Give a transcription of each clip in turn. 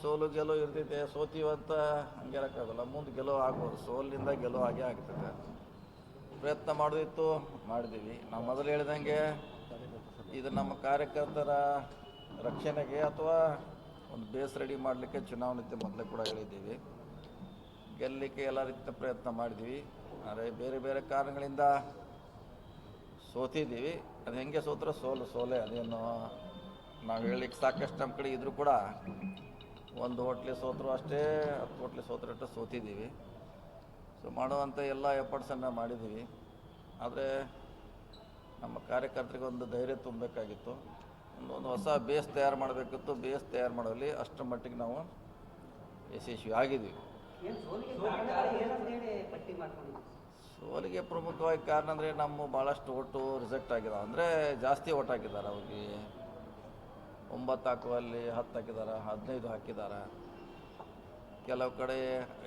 ಸೋಲು ಗೆಲುವು ಇರ್ತೈತೆ ಸೋತೀವಂತ ಹಂಗಿರೋಕ್ಕಾಗಲ್ಲ ಮುಂದೆ ಗೆಲುವು ಆಗ್ಬೋದು. ಸೋಲಿನಿಂದ ಗೆಲುವು ಆಗೇ ಆಗ್ತದೆ ಪ್ರಯತ್ನ ಮಾಡೋದಿತ್ತು ಮಾಡಿದ್ದೀವಿ ನಾವು ಮೊದಲು ಹೇಳಿದಂಗೆ ಇದು ನಮ್ಮ ಕಾರ್ಯಕರ್ತರ ರಕ್ಷಣೆಗೆ ಅಥವಾ ಒಂದು ಬೇಸ್ ರೆಡಿ ಮಾಡಲಿಕ್ಕೆ ಚುನಾವಣೆ ಮೊದಲೇ ಕೂಡ ಹೇಳಿದ್ದೀವಿ. ಗೆಲ್ಲಲಿಕ್ಕೆ ಎಲ್ಲ ರೀತಿಯ ಪ್ರಯತ್ನ ಮಾಡಿದ್ದೀವಿ ಆದರೆ ಬೇರೆ ಬೇರೆ ಕಾರಣಗಳಿಂದ ಸೋತಿದ್ದೀವಿ. ಅದು ಹೆಂಗೆ ಸೋತ್ರ ಸೋಲು, ಸೋಲೆ. ಅದೇನು ನಾವು ಹೇಳಲಿಕ್ಕೆ ಸಾಕಷ್ಟು ನಮ್ಮ ಕಡೆ ಇದ್ರೂ ಕೂಡ ಒಂದು ಹೋಟ್ಲಿ ಸೋತರು ಅಷ್ಟೇ ಹತ್ತು ಹೋಟ್ಲಿ ಸೋತರಷ್ಟು ಸೋತಿದ್ದೀವಿ. ಸೊ ಮಾಡುವಂಥ ಎಲ್ಲ ಎಫರ್ಟ್ಸನ್ನು ಮಾಡಿದ್ದೀವಿ. ಆದರೆ ನಮ್ಮ ಕಾರ್ಯಕರ್ತರಿಗೆ ಒಂದು ಧೈರ್ಯ ತುಂಬಬೇಕಾಗಿತ್ತು. ಒಂದು ಹೊಸ ಬೇಸ್ ತಯಾರು ಮಾಡಬೇಕಿತ್ತು. ಬೇಸ್ ತಯಾರು ಮಾಡೋಲ್ಲಿ ಅಷ್ಟರ ಮಟ್ಟಿಗೆ ನಾವು ಯಶಸ್ವಿ ಆಗಿದ್ದೀವಿ. ಸೋಲಿಗೆ ಪ್ರಮುಖವಾಗಿ ಕಾರಣ ಅಂದರೆ ನಮ್ಮ ಭಾಳಷ್ಟು ಓಟು ರಿಜೆಕ್ಟ್ ಆಗಿದೆ ಅಂದರೆ ಜಾಸ್ತಿ ಓಟ್ ಹಾಕಿದ್ದಾರೆ ಅವ್ರಿಗೆ. ಒಂಬತ್ತು ಹಾಕುವಲ್ಲಿ ಹತ್ತು ಹಾಕಿದ್ದಾರೆ ಹದಿನೈದು ಹಾಕಿದ್ದಾರೆ ಕೆಲವು ಕಡೆ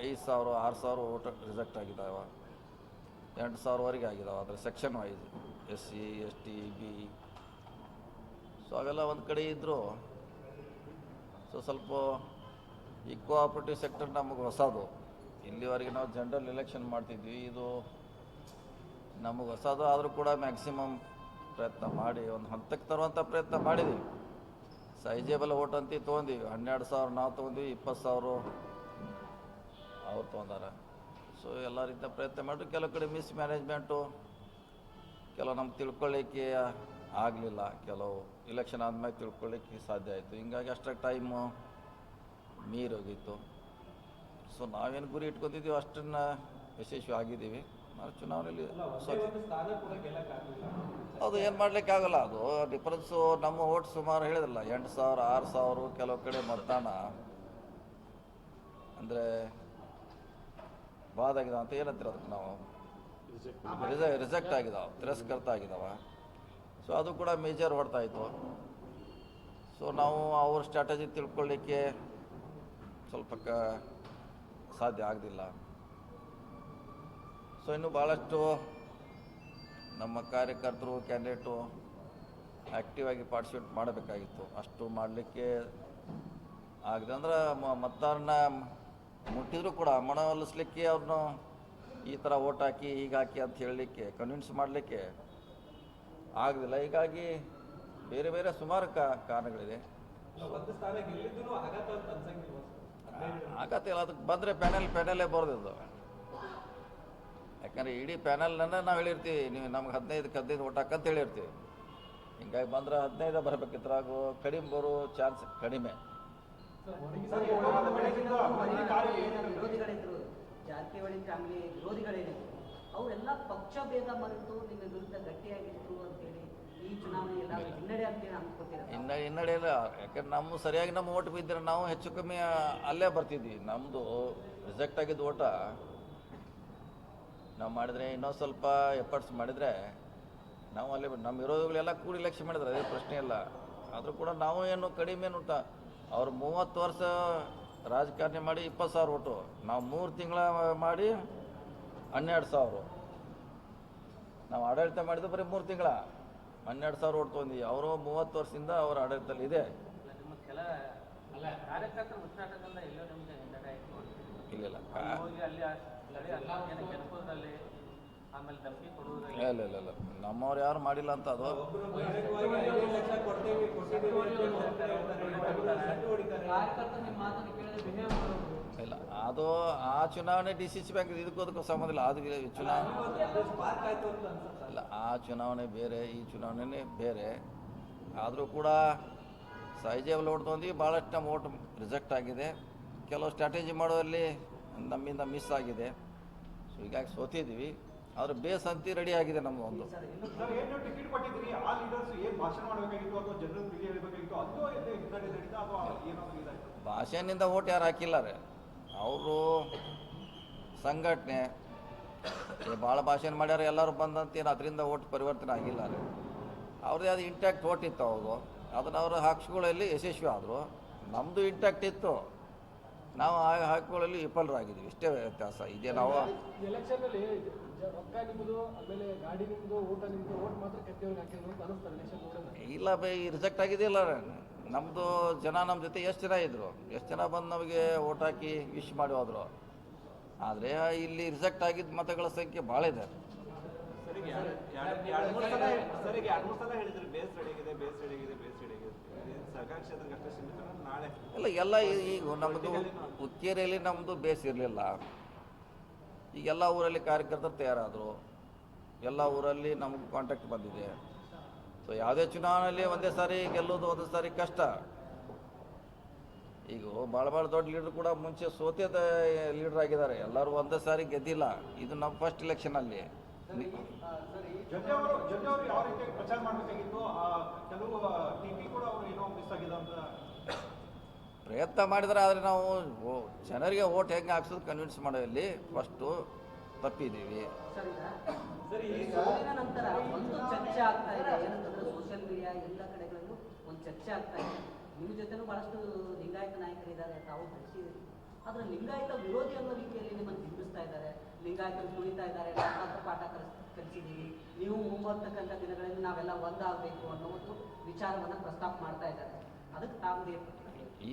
ಐದು ಸಾವಿರ, ಆರು ಸಾವಿರ ಓಟ್ ರಿಜೆಕ್ಟ್ ಆಗಿದ್ದಾವೆ ಎಂಟು ಸಾವಿರವರೆಗೆ ಆಗಿದ್ದಾವೆ ಆದರೆ section wise, S C, S T, B. So ಅವೆಲ್ಲ ಒಂದು ಕಡೆ ಇದ್ದರು ಸೊ ಸ್ವಲ್ಪ ಈ ಕೋಆಪ್ರೇಟಿವ್ ಸೆಕ್ಟರ್ ನಮಗೆ ಹೊಸದು. ಇಲ್ಲಿವರೆಗೆ ನಾವು ಜನರಲ್ ಎಲೆಕ್ಷನ್ ಮಾಡ್ತಿದ್ವಿ. ಇದು ನಮಗೆ ಹೊಸದು ಆದರೂ ಕೂಡ ಮ್ಯಾಕ್ಸಿಮಮ್ ಪ್ರಯತ್ನ ಮಾಡಿ, ಒಂದು ಹಂತಕ್ಕೆ ತರುವಂಥ ಪ್ರಯತ್ನ ಮಾಡಿದ್ದೀವಿ ಸೈಜೇಬಲ್ ಓಟ್ ಅಂತ ತೊಗೊಂಡಿವಿ ಹನ್ನೆರಡು ಸಾವಿರ ನಾವು ತೊಗೊಂಡ್ವಿ, ಇಪ್ಪತ್ತು ಸಾವಿರ ಅವ್ರು ತೊಗೊಂಡಾರ. ಸೊ ಎಲ್ಲ ರೀತಿಯ ಪ್ರಯತ್ನ ಮಾಡಿದ್ರು ಕೆಲವು ಕಡೆ ಮಿಸ್ ಮ್ಯಾನೇಜ್ಮೆಂಟು ಕೆಲವು ನಮ್ಗೆ ತಿಳ್ಕೊಳ್ಳಿಕ್ಕೆ ಆಗಲಿಲ್ಲ. ಕೆಲವು ಇಲೆಕ್ಷನ್ ಆದಮೇಲೆ ತಿಳ್ಕೊಳ್ಳಿಕ್ಕೆ ಸಾಧ್ಯ ಆಯಿತು. ಹಿಂಗಾಗಿ ಅಷ್ಟಕ್ಕೆ ಟೈಮು ಮೀರೋಗಿತ್ತು ಸೊ ನಾವೇನು ಗುರಿ ಇಟ್ಕೊತಿದ್ದೀವಿ ಅಷ್ಟನ್ನು ಯಶಸ್ವಿ ಆಗಿದ್ದೀವಿ. ಚುನಾವಣೆಯಲ್ಲಿ ಅದು ಏನು ಮಾಡ್ಲಿಕ್ಕೆ ಆಗಲ್ಲ ಅದು ಡಿಫ್ರೆನ್ಸು ನಮ್ಮ ಓಟ್ ಸುಮಾರು ಹೇಳಿದ್ರಲ್ಲ ಎಂಟು ಸಾವಿರ ಆರು ಸಾವಿರ ಕೆಲವು ಕಡೆ ಮತದಾನ. ಅಂದರೆ ಬಾದಾಗಿದೆ ಅಂತ ಏನಂತೀರ ಅದಕ್ಕೆ ನಾವು? ರಿಜೆ ರಿಜೆಕ್ಟ್ ಆಗಿದಾವೆ ತಿರಸ್ಕೃತ ಆಗಿದಾವೆ. ಸೊ ಅದು ಕೂಡ ಮೇಜರ್ ಹೊಡ್ತಾ ಇತ್ತು. ಸೊ ನಾವು ಅವ್ರ ಸ್ಟ್ರಾಟಜಿ ತಿಳ್ಕೊಳ್ಳಿಕ್ಕೆ ಸ್ವಲ್ಪ ಕ ಸಾಧ್ಯ ಆಗಲಿಲ್ಲ ಸೊ ಇನ್ನು ಭಾಳಷ್ಟು ನಮ್ಮ ಕಾರ್ಯಕರ್ತರು ಕ್ಯಾಂಡಿಡೇಟು ಆ್ಯಕ್ಟಿವ್ ಆಗಿ ಪಾರ್ಟಿಸಿಪೇಟ್ ಮಾಡಬೇಕಾಗಿತ್ತು. ಅಷ್ಟು ಮಾಡಲಿಕ್ಕೆ ಆಗದೆ ಅಂದ್ರೆ ಮ- ಮತದಾರನ ಮುಟ್ಟಿದ್ರು ಕೂಡ ಮನವೊಲಿಸ್ಲಿಕ್ಕೆ ಅವ್ರನ್ನ ಈ ಥರ ಓಟ್ ಹಾಕಿ ಹೀಗೆ ಹಾಕಿ ಅಂತ ಹೇಳಲಿಕ್ಕೆ ಕನ್ವಿನ್ಸ್ ಮಾಡಲಿಕ್ಕೆ ಆಗಲಿಲ್ಲ ಹೀಗಾಗಿ ಬೇರೆ ಬೇರೆ ಸುಮಾರು ಕ ಕಾರಣಗಳಿದೆ ಆಗತ್ತಿಲ್ಲ ಅದಕ್ಕೆ ಬಂದರೆ ಪ್ಯಾನೆಲ್ ಪ್ಯಾನೆಲ್ಲೇ ಬರೋದಿದ್ದು ಯಾಕಂದ್ರೆ ಇಡೀ ಪ್ಯಾನಲ್ನ ನಾವು ಹೇಳಿರ್ತೀವಿ ನೀವು ನಮ್ಗೆ ಹದಿನೈದಕ್ಕೆ ಹದಿನೈದು ಓಟ್ ಹಾಕಂತ ಹೇಳಿರ್ತೀವಿ. ಹಿಂಗಾಗಿ ಬಂದ್ರೆ ಹದಿನೈದು ಬರಬೇಕಿತ್ತು ಹಾಗೂ ಕಡಿಮೆ ಬರೋ ಚಾನ್ಸ್ ಕಡಿಮೆ. ವಿರೋಧಿಗಳಿದ್ರು. ಜಾರಕಿಹೊಳಿ ಫ್ಯಾಮಿಲಿ ವಿರೋಧಿಗಳೇನಿದ್ರು ಅವರೆಲ್ಲ ಪಕ್ಷ ಭೇದ ಮರೆತು ನಿಮ್ಮ ವಿರುದ್ಧ ಗಟ್ಟಿಯಾಗಿದ್ರು ಅಂತೇಳಿ ಈ ಚುನಾವಣೆ ಎಲ್ಲ ಹಿನ್ನಡೆ ಅಂತೇಳಿ ಅನ್ಕೋತೀರ ಇನ್ನು ಹಿನ್ನಡೆ ಇಲ್ಲ. ಯಾಕಂದ್ರೆ ನಮ್ಮ ಸರಿಯಾಗಿ ನಮ್ಮ ಓಟ್ ಬಿದ್ದರೆ ನಾವು ಹೆಚ್ಚು ಕಮ್ಮಿ ಅಲ್ಲೇ ಬರ್ತಿದ್ವಿ. ನಮ್ಮದು ರಿಜೆಕ್ಟ್ ಆಗಿದ್ದು ಓಟ ನಾವು ಮಾಡಿದ್ರೆ ಇನ್ನೊಂದು ಸ್ವಲ್ಪ ಎಫರ್ಟ್ಸ್ ಮಾಡಿದರೆ ನಾವು ಅಲ್ಲಿ ನಮ್ಮ ವಿರೋಧಿಗಳೆಲ್ಲ ಕೂಡಿ ಇಲೆಕ್ಷನ್ ಮಾಡಿದ್ರೆ ಅದೇ ಪ್ರಶ್ನೆ ಇಲ್ಲ. ಆದರೂ ಕೂಡ ನಾವು ಏನು ಕಡಿಮೆ ಏನು ಊಟ ಅವ್ರು ಮೂವತ್ತು ವರ್ಷ ರಾಜಕಾರಣಿ ಮಾಡಿ ಇಪ್ಪತ್ತು ಸಾವಿರ ಓಟು. ನಾವು ಮೂರು ತಿಂಗಳ ಮಾಡಿ ಹನ್ನೆರಡು ಸಾವಿರ. ನಾವು ಆಡಳಿತ ಮಾಡಿದ್ದು ಬರೀ ಮೂರು ತಿಂಗಳ. ಹನ್ನೆರಡು ಸಾವಿರ ಓಟ್ ತೊಗೊಂಡಿವಿ ಅವರು ಮೂವತ್ತು ವರ್ಷದಿಂದ ಅವ್ರ ಆಡಳಿತದಲ್ಲಿ ಇದೆ. ಇಲ್ಲ ಇಲ್ಲ. ಇಲ್ಲ ಇಲ್ಲ ಇಲ್ಲ ನಮ್ಮವ್ರು ಯಾರು ಮಾಡಿಲ್ಲ ಅಂತ ಅದು. ಇಲ್ಲ, ಅದು ಆ ಚುನಾವಣೆ ಡಿ ಸಿ ಸಿ ಬ್ಯಾಂಕ್ ಇದಕ್ಕೂ ಸಂಬಂಧ ಇಲ್ಲ. ಅದು ಚುನಾವಣೆ ಇಲ್ಲ, ಆ ಚುನಾವಣೆ ಬೇರೆ, ಈ ಚುನಾವಣೆನೇ ಬೇರೆ. ಆದರೂ ಕೂಡ ಸಹಜವಾಗಿ ಓಡ್ತೊಂದು ಭಾಳಷ್ಟು ನಮ್ಮ ಓಟ್ ರಿಜೆಕ್ಟ್ ಆಗಿದೆ. ಕೆಲವು ಸ್ಟ್ರಾಟಜಿ ಮಾಡುವಲ್ಲಿ ನಮ್ಮಿಂದ ಮಿಸ್ ಆಗಿದೆ. ಸೊ ಹೀಗಾಗಿ ಸೋತಿದ್ವಿ ಆದ್ರೆ ಬೇಸ್ ಅಂತಿ ರೆಡಿ ಆಗಿದೆ ನಮ್ಮ ಒಂದು. ಭಾಷೆನಿಂದ ಓಟ್ ಯಾರು ಹಾಕಿಲ್ಲ ರೀ. ಅವರು ಸಂಘಟನೆ. ಭಾಳ ಭಾಷಣ ಮಾಡ್ಯಾರ ಎಲ್ಲರೂ ಬಂದಂತೇನು ಅದರಿಂದ ಓಟ್ ಪರಿವರ್ತನೆ ಆಗಿಲ್ಲ ರೀ. ಅವ್ರದ್ದು ಅದು ಇಂಟ್ಯಾಕ್ಟ್ ಓಟ್ ಇತ್ತು ಅವರು ಅದನ್ನ ಅವರು ಹಕ್ಷಗಳಲ್ಲಿ ಯಶಸ್ವಿ ಆದರು. ನಮ್ಮದು ಇಂಟ್ಯಾಕ್ಟ್ ಇತ್ತು. ನಾವು ಆ ಹಾಕೊಳ್ಳಲ್ಲಿ ವಿಫಲರಾಗಿದ್ದೀವಿ. ಇಷ್ಟೇ ವ್ಯತ್ಯಾಸ. ಇದೆ ನಾವು ಇಲ್ಲ ಬೈ ರಿಜೆಕ್ಟ್ ಆಗಿದೆಯಲ್ಲ ನಮ್ಮದು ಜನ ನಮ್ಮ ಜೊತೆ ಎಷ್ಟು ಜನ ಇದ್ದರು ಎಷ್ಟು ಜನ ಬಂದು ನಮಗೆ ಓಟ್ ಹಾಕಿ ವಿಶ್ ಮಾಡಿ ಹೋದರು? ಆದರೆ ಇಲ್ಲಿ ರಿಜೆಕ್ಟ್ ಆಗಿದ್ದ ಮತಗಳ ಸಂಖ್ಯೆ ಭಾಳ ಇದೆ. ಸರಿಗೆ ಇಲ್ಲ ಎಲ್ಲ ಈಗ ನಮ್ಮದು ಉಕ್ಕೇರಿಯಲ್ಲಿ ನಮ್ಮದು ಬೇಸ್ ಇರಲಿಲ್ಲ. ಈಗ ಎಲ್ಲ ಊರಲ್ಲಿ ಕಾರ್ಯಕರ್ತರು ತಯಾರಾದರು. ಎಲ್ಲ ಊರಲ್ಲಿ ನಮಗೆ ಕಾಂಟ್ಯಾಕ್ಟ್ ಬಂದಿದೆ. ಸೊ ಯಾವುದೇ ಚುನಾವಣೆಯಲ್ಲಿ ಒಂದೇ ಸಾರಿ ಗೆಲ್ಲೋದು ಒಂದೇ ಸಾರಿ ಕಷ್ಟ. ಈಗ ಭಾಳ ಭಾಳ ದೊಡ್ಡ ಲೀಡರ್ ಕೂಡ ಮುಂಚೆ ಸೋತೆ ಲೀಡರ್ ಆಗಿದ್ದಾರೆ. ಎಲ್ಲರೂ ಒಂದೇ ಸಾರಿ ಗೆದ್ದಿಲ್ಲ. ಇದು ನಮ್ಮ ಫಸ್ಟ್ ಇಲೆಕ್ಷನಲ್ಲಿ ಕೆಲವು ಪ್ರಯತ್ನ ಮಾಡಿದ್ರೆ ಆದರೆ ನಾವು ಜನರಿಗೆ ಓಟ್ ಹೆಂಗೆ ಹಾಕ್ಸೋದು ಕನ್ವಿನ್ಸ್ ಮಾಡೋಲ್ಲಿ ಫಸ್ಟು ತಪ್ಪಿದ್ದೀವಿ. ಸರಿ ಈಗ ಈ ನಂತರ ಒಂದು ಚರ್ಚೆ ಆಗ್ತಾ ಇದೆ. ಏನಂತಂದ್ರೆ ಸೋಷಿಯಲ್ ಮೀಡಿಯಾ ಎಲ್ಲ ಕಡೆಗಳಲ್ಲೂ ಒಂದು ಚರ್ಚೆ ಆಗ್ತಾ ಇದೆ. ನಿಮ್ಮ ಜೊತೆನೂ ಬಹಳಷ್ಟು ಲಿಂಗಾಯತ ನಾಯಕರಿದ್ದಾರೆ ತಾವು ಬೆಳೆಸಿದ್ದೀರಿ ಆದ್ರೆ ಲಿಂಗಾಯತ ವಿರೋಧಿ ಅನ್ನೋ ರೀತಿಯಲ್ಲಿ ನಿಮ್ಮನ್ನು ಬಿಂಬಿಸ್ತಾ ಇದ್ದಾರೆ. ತುಳಿತಾ ಇದ್ದಾರೆ ಪಾಠ ಕಲಿಸ್ ಕಲಿಸಿದ್ದೀವಿ ನೀವು ಮುಂಬರ್ತಕ್ಕಂಥ ದಿನಗಳಲ್ಲಿ ನಾವೆಲ್ಲ ಒಂದಾಗಬೇಕು ಅನ್ನೋ ಒಂದು ವಿಚಾರವನ್ನು ಪ್ರಸ್ತಾಪ ಮಾಡ್ತಾ ಇದ್ದಾರೆ. ಅದಕ್ಕೆ ತಾವು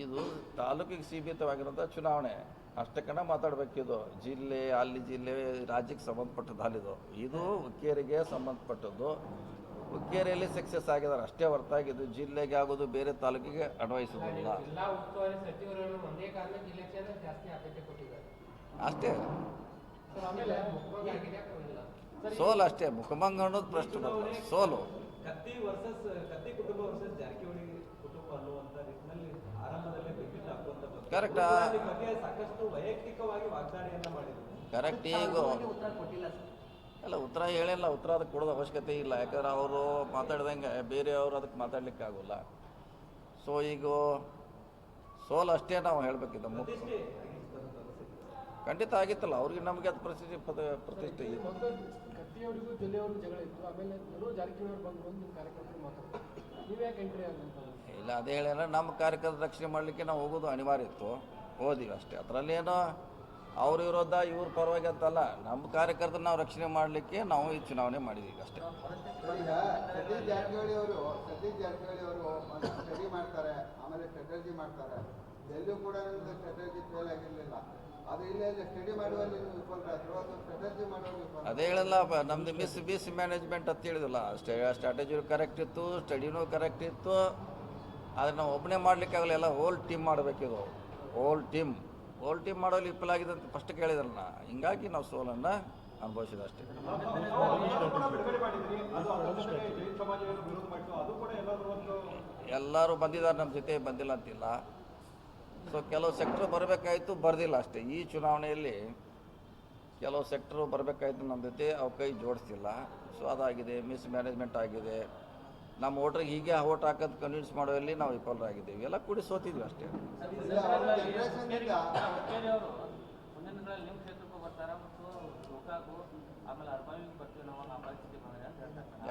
ಇದು ತಾಲೂಕಿಗೆ ಸೀಮಿತವಾಗಿರುವಂಥ ಚುನಾವಣೆ. ಅಷ್ಟಕ್ಕನ ಮಾತಾಡಬೇಕಿದು ಜಿಲ್ಲೆ ಅಲ್ಲಿ ಜಿಲ್ಲೆ ರಾಜ್ಯಕ್ಕೆ ಸಂಬಂಧಪಟ್ಟದ್ದು ಅಲ್ಲಿದು. ಇದು ಹುಕ್ಕೇರಿಗೆ ಸಂಬಂಧಪಟ್ಟದ್ದು. ಹುಕ್ಕೇರಿಯಲ್ಲಿ ಸಕ್ಸಸ್ ಆಗಿದ್ದಾರೆ. ಅಷ್ಟೇ ಹೊರತಾಗಿದ್ದು ಜಿಲ್ಲೆಗೆ ಆಗೋದು ಬೇರೆ ತಾಲೂಕಿಗೆ ಅನ್ವಯಿಸೋದಿಲ್ಲ ಜಿಲ್ಲಾ ಉಸ್ತುವಾರಿ ಸಚಿವರುಗಳು ಒಂದೇ ಕಾರಣಕ್ಕೆ ಇಲೆಕ್ಷನ್ ಜಾಸ್ತಿ ಆದ್ಯತೆ ಕೊಟ್ಟಿದ್ದಾರೆ. ಅಷ್ಟೇ. ಸೋಲು ಅಷ್ಟೇ ಮುಖಭಂಗ ಅನ್ನೋದು ಪ್ರಶ್ನೆ ಬರ್ತದೆ. ಸೋಲು. ಮಾಡಿದ್ರು. ಕರೆಕ್ಟ್ ಈಗ ಉತ್ತರ ಕೊಟ್ಟಿಲ್ಲ ಸರ್. ಅಲ್ಲ ಉತ್ತರ ಹೇಳಿಲ್ಲ ಉತ್ತರ ಅದಕ್ಕೆ ಕೊಡೋದು ಅವಶ್ಯಕತೆ ಇಲ್ಲ. ಯಾಕಂದ್ರೆ ಅವರು ಮಾತಾಡ್ದಂಗೆ ಬೇರೆಯವರು ಅದಕ್ಕೆ ಮಾತಾಡ್ಲಿಕ್ಕೆ ಆಗೋಲ್ಲ. ಸೊ ಈಗ ಸೋಲು ಅಷ್ಟೇ ನಾವು ಹೇಳಬೇಕಿದ್ದ ಮುಖ್ಯ ಖಂಡಿತ ಆಗಿತ್ತಲ್ಲ. ಅವ್ರಿಗೆ ನಮಗೆ ಅದು ಪ್ರತಿಷ್ಠೆ ಪ್ರತಿಷ್ಠೆ ಪ್ರತಿಷ್ಠೆ ಮೊದಲು ಕತ್ತಿಯವರಿಗೂ ಜಗಳ ಇತ್ತು. ಆಮೇಲೆ ಎಲ್ಲರೂ ಜಾರಕಿಹೊಳಿ ಅವರು ಬಂದು ಬಂದು ನಿಮ್ಮ ಕಾರ್ಯಕರ್ತರು ಮಾತಾಡ್ತಾರೆ. ನೀವು ಯಾಕೆ ಎಂಟ್ರಿ ಆಗಂತ ಇಲ್ಲ ಅದೇ ಹೇಳಿದ್ರೆ ನಮ್ಮ ಕಾರ್ಯಕರ್ತರ ರಕ್ಷಣೆ ಮಾಡಲಿಕ್ಕೆ ನಾವು ಹೋಗೋದು ಅನಿವಾರ್ಯ ಇತ್ತು. ಹೋದಿವಿ ಅಷ್ಟೇ. ಅದರಲ್ಲೇನೋ ಅವ್ರ ವಿರೋಧ ಇವ್ರ ಪರವಾಗಿ ಅಂತಲ್ಲ. ನಮ್ಮ ಕಾರ್ಯಕರ್ತರು ನಾವು ರಕ್ಷಣೆ ಮಾಡಲಿಕ್ಕೆ ನಾವು ಈ ಚುನಾವಣೆ ಮಾಡಿದೀವಿ ಅಷ್ಟೇ. ಈಗ ಸತೀಶ್ ಜಾರಕಿಹೊಳಿ ಅವರು ಸತೀಶ್ ಜಾರಕಿಹೊಳಿ ಅವರು ಸ್ಟಡಿ ಮಾಡ್ತಾರೆ ಆಮೇಲೆ ಸ್ಟ್ರಾಟಜಿ ಮಾಡ್ತಾರೆ. ಎಲ್ಲೂ ಕೂಡ ಸ್ಟ್ರಾಟಜಿ ಫೇಲ್ ಆಗಿರಲಿಲ್ಲ. ಅದು ಹೇಳಲ್ಲ ಬ- ನಮ್ದು ಮಿಸ್ ಮಿಸ್ ಮ್ಯಾನೇಜ್ಮೆಂಟ್ ಅಂತ ಹೇಳಿದಿಲ್ಲ ಸ್ಟೇ ಸ್ಟ್ರಾಟಜಿ ಕರೆಕ್ಟ್ ಇತ್ತು ಸ್ಟಡಿನೂ ಕರೆಕ್ಟ್ ಇತ್ತು ಆದರೆ ನಾವು ಒಬ್ಬನೇ ಮಾಡ್ಲಿಕ್ಕೆ ಆಗಲ್ಲ ಎಲ್ಲ ಹೋಲ್ ಟೀಮ್ ಮಾಡಬೇಕಿದು ಹೋಲ್ ಟೀಮ್ ಹೋಲ್ ಟೀಮ್ ಮಾಡೋಲ್ಲಿ ವಿಫಲ ಆಗಿದೆ ಅಂತ ಫಸ್ಟ್ ಕೇಳಿದ್ರಲ್ಲ ಹಿಂಗಾಗಿ ನಾವು ಸೋಲನ್ನು ಅನುಭವಿಸಿದ ಅಷ್ಟೇ. ಎಲ್ಲರೂ ಬಂದಿದ್ದಾರೆ ನಮ್ಮ ಜೊತೆ ಬಂದಿಲ್ಲ ಅಂತಿಲ್ಲ. ಸೊ ಕೆಲವು ಸೆಕ್ಟ್ರ್ ಬರಬೇಕಾಯಿತು, ಬರೆದಿಲ್ಲ ಅಷ್ಟೇ. ಈ ಚುನಾವಣೆಯಲ್ಲಿ ಕೆಲವು ಸೆಕ್ಟ್ರು ಬರಬೇಕಾಯ್ತು ನಮ್ಮ ಜೊತೆ, ಅವು ಕೈ ಜೋಡಿಸ್ತಿಲ್ಲ. ಸೊ ಅದಾಗಿದೆ ಮಿಸ್ ಮ್ಯಾನೇಜ್ಮೆಂಟ್ ಆಗಿದೆ. ನಮ್ಮ ವೋಟ್ರಿಗೆ ಹೀಗೆ ಓಟ್ ಹಾಕೋದು ಕನ್ವಿನ್ಸ್ ಮಾಡುವಲ್ಲಿ ನಾವು ವಿಫಲರಾಗಿದ್ದೀವಿ. ಎಲ್ಲ ಕೂಡಿ ಸೋತಿದ್ವಿ ಅಷ್ಟೇ. ಅವ್ರ ಅವರು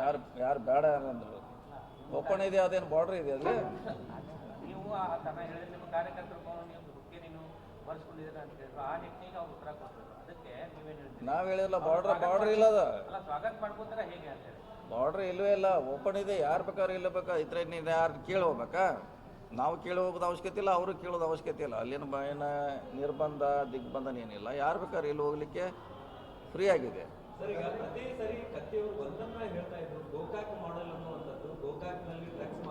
ಯಾರು ಯಾರು ಬೇಡ ಯಾರಂದ್ರು ಓಪನ್ ಇದೆ, ಅದೇನು ಬಾರ್ಡ್ರ್ ಇದೆ ಅಲ್ಲಿ? ನೀವು ಆ ತನ ಹೇಳಿದ್ರೆ ನಿಮ್ಮ ಕಾರ್ಯಕರ್ತರು ನೀವು ಹುಡುಕಿ ನೀನು ಬರ್ಸ್ಕೊಂಡಿದ್ದೀರ ಅಂತ ಹೇಳಿದ್ರು. ಆ ನಿಟ್ಟಿಗೆ ಅವ್ರು ಉತ್ತರ ಕೊಟ್ಟರು. ಅದಕ್ಕೆ ನೀವೇನು ಹೇಳ್ತೀರಿ? ನಾವು ಹೇಳಿಲ್ಲ ಬಾರ್ಡ್ರ್ ಬಾರ್ಡ್ರ್ ಇಲ್ಲದ. ಅಲ್ಲ ಸ್ವಾಗತ ಮಾಡ್ಕೋತಾರ ಹೇಗೆ ಅಂತ ಹೇಳಿ. ಬಾರ್ಡ್ರ್ ಇಲ್ಲವೇ ಇಲ್ಲ. ಓಪನ್ ಇದೆ. ಯಾರು ಬೇಕಾದ್ರೆ ಇಲ್ಲ ಬೇಕಾ? ಇದ್ರೆ ನೀನು ಯಾರು ಕೇಳಿ ಹೋಗ್ಬೇಕಾ ನಾವು ಕೇಳಿ ಹೋಗೋದು ಅವಶ್ಯಕತೆ ಇಲ್ಲ. ಅವರು ಕೇಳೋದು ಅವಶ್ಯಕತೆ ಇಲ್ಲ. ಅಲ್ಲಿನ ಏನ ನಿರ್ಬಂಧ ದಿಗ್ಬಂಧನ ಏನಿಲ್ಲ. ಯಾರು ಬೇಕಾದ್ರೆ ಇಲ್ಲಿ ಹೋಗ್ಲಿಕ್ಕೆ ಫ್ರೀ ಆಗಿದೆ. ಸರಿ ಈಗ ಪ್ರತಿ ಸರಿ ಕತ್ತೆಯವರು ಒಂದನ್ನ ಹೇಳ್ತಾ ಇದ್ರು ಗೋಕಾಕ್ ಮಾಡೆಲ್ ಅನ್ನುವಂಥದ್ದು ಗೋಕಾಕ್ನಲ್ಲಿ ಡ್ರಗ್ಸ್